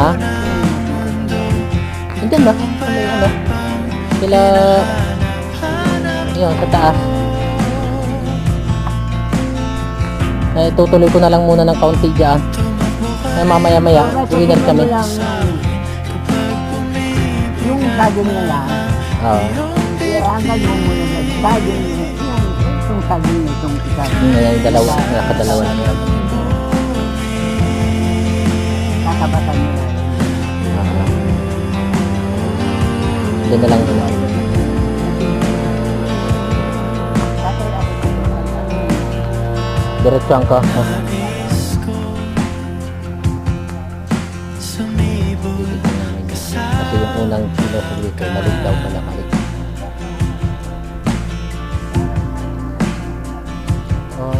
Ha? Andyan ba? Ano yung ano? Sila... Yun, sa taas. Eh, tutuloy ko na lang muna ng kaunti dyan. Eh, mamaya-maya, uwi na rin kami. Yung saging na lang, Oo. eh, hanggang mo muna na saging, yung, yung saging na itong isa. Yun na yung dalawa, nakadalawa na yan. Kakabatan mo na. Ah. Doon na lang ko Diretsuhan ko. Oh. Kasi yung unang kilo sa dito, maliit daw pala maliit. Oh.